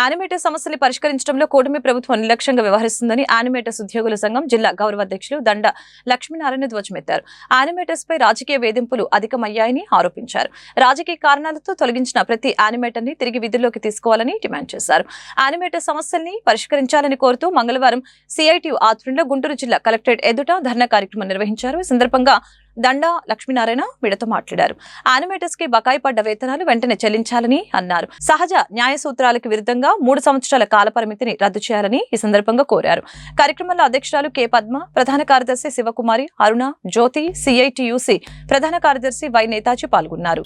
Animators సమస్యలు పరిష్కరించడంలో కూటమి ప్రభుత్వం నిర్లక్ష్యంగా వ్యవహరిస్తుందని యానిమేటర్స్ ఉద్యోగుల సంఘం జిల్లా గౌరవ అధ్యక్షులు దండ లక్ష్మీనారాయణ ధ్వజమెత్తారు. యానిమేటర్స్ పై రాజకీయ వేధింపులు అధికమయ్యాయని ఆరోపించారు. రాజకీయ కారణాలతో తొలగించిన ప్రతి యానిమేటర్ని తిరిగి విధుల్లోకి తీసుకోవాలని డిమాండ్ చేశారు. యానిమేటర్ సమస్యల్ని పరిష్కరించాలని కోరుతూ మంగళవారం సిఐటియు ఆధ్వర్యంలో గుంటూరు జిల్లా కలెక్టరేట్ ఎదుట ధర్నా కార్యక్రమం నిర్వహించారు. ఈ సందర్భంగా దండా లక్ష్మీనారాయణ వీడతో మాట్లాడారు. యానిమేటర్స్కి బకాయి పడ్డ వేతనాలు వెంటనే చెల్లించాలని అన్నారు. సహజ న్యాయ సూత్రాలకు విరుద్ధంగా మూడు సంవత్సరాల కాలపరిమితిని రద్దు చేయాలని ఈ సందర్భంగా కోరారు. కార్యక్రమంలో అధ్యక్షురాలు కె. పద్మ ప్రధాన కార్యదర్శి శివకుమారి అరుణ జ్యోతి సిఐటియుసి ప్రధాన కార్యదర్శి వై నేతాజీ పాల్గొన్నారు.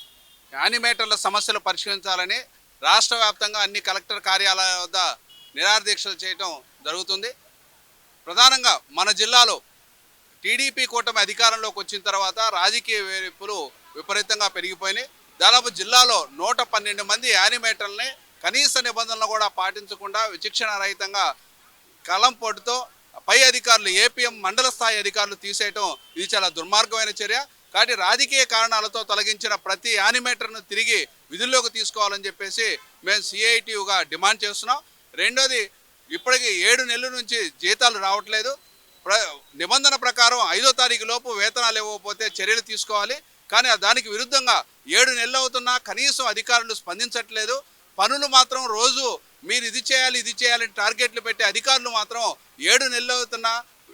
యానిమేటర్ల సమస్యలు పరిష్కరించాలని రాష్ట్ర వ్యాప్తంగా అన్ని కలెక్టర్ కార్యాలయాల వద్ద నిరాదీక్షలు చేయటం జరుగుతుంది. ప్రధానంగా మన జిల్లాలో టీడీపీ కూటమి అధికారంలోకి వచ్చిన తర్వాత రాజకీయ వేధింపులు విపరీతంగా పెరిగిపోయినాయి. దాదాపు జిల్లాలో నూట పన్నెండు మంది యానిమేటర్లని కనీస నిబంధనలు కూడా పాటించకుండా విచక్షణ రహితంగా కలం పొట్టుతో పై అధికారులు ఏపీఎం మండల స్థాయి అధికారులు తీసేయటం ఇది చాలా దుర్మార్గమైన చర్య. కాబట్టి రాజకీయ కారణాలతో తొలగించిన ప్రతి యానిమేటర్ను తిరిగి విధుల్లోకి తీసుకోవాలని చెప్పేసి మేము సిఐటియుగా డిమాండ్ చేస్తున్నాం. రెండోది ఇప్పటికి ఏడు నెలల నుంచి జీతాలు రావట్లేదు. నిబంధన ప్రకారం ఐదో తారీఖు లోపు వేతనాలు ఇవ్వకపోతే చర్యలు తీసుకోవాలి. కానీ దానికి విరుద్ధంగా ఏడు నెలలు అవుతున్నా కనీసం అధికారులు స్పందించట్లేదు. పనులు మాత్రం రోజు మీరు ఇది చేయాలి ఇది చేయాలని టార్గెట్లు పెట్టే అధికారులు మాత్రం ఏడు నెలలు అవుతున్నా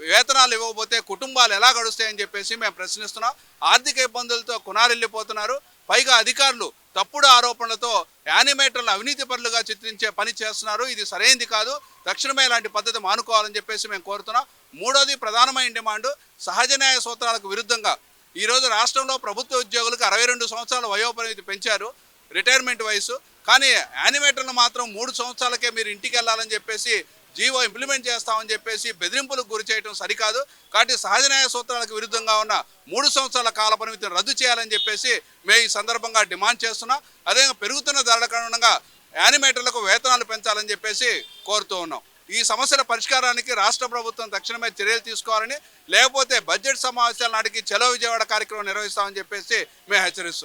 వేతనాలు ఇవ్వకపోతే కుటుంబాలు ఎలా గడుస్తాయని చెప్పేసి మేము ప్రశ్నిస్తున్నాం. ఆర్థిక ఇబ్బందులతో కునారెళ్ళిపోతున్నారు. పైగా అధికారులు తప్పుడు ఆరోపణలతో యానిమేటర్లు అవినీతి పరులుగా చిత్రించే పని చేస్తున్నారు. ఇది సరైనది కాదు. తక్షణమే ఇలాంటి పద్ధతి మానుకోవాలని చెప్పేసి మేము కోరుతున్నాం. మూడోది ప్రధానమైన డిమాండ్. సహజ న్యాయ సూత్రాలకు విరుద్ధంగా ఈరోజు రాష్ట్రంలో ప్రభుత్వ ఉద్యోగులకు అరవై రెండు సంవత్సరాల వయోపరిమితి పెంచారు రిటైర్మెంట్ వయసు. కానీ యానిమేటర్లు మాత్రం మూడు సంవత్సరాలకే మీరు ఇంటికి వెళ్ళాలని చెప్పేసి జీవో ఇంప్లిమెంట్ చేస్తామని చెప్పేసి బెదిరింపులకు గురి చేయడం సరికాదు. కాబట్టి సహజ న్యాయ సూత్రాలకు విరుద్ధంగా ఉన్న మూడు సంవత్సరాల కాల పరిమితిని రద్దు చేయాలని చెప్పేసి మేము ఈ సందర్భంగా డిమాండ్ చేస్తున్నాం. అదేవిధంగా పెరుగుతున్న ధరల కారణంగా యానిమేటర్లకు వేతనాలు పెంచాలని చెప్పేసి కోరుతూ ఉన్నాం. ఈ సమస్యల పరిష్కారానికి రాష్ట్ర ప్రభుత్వం తక్షణమే చర్యలు తీసుకోవాలని లేకపోతే బడ్జెట్ సమావేశాల నాటికి చలో విజయవాడ కార్యక్రమం నిర్వహిస్తామని చెప్పేసి మేము హెచ్చరిస్తున్నాం.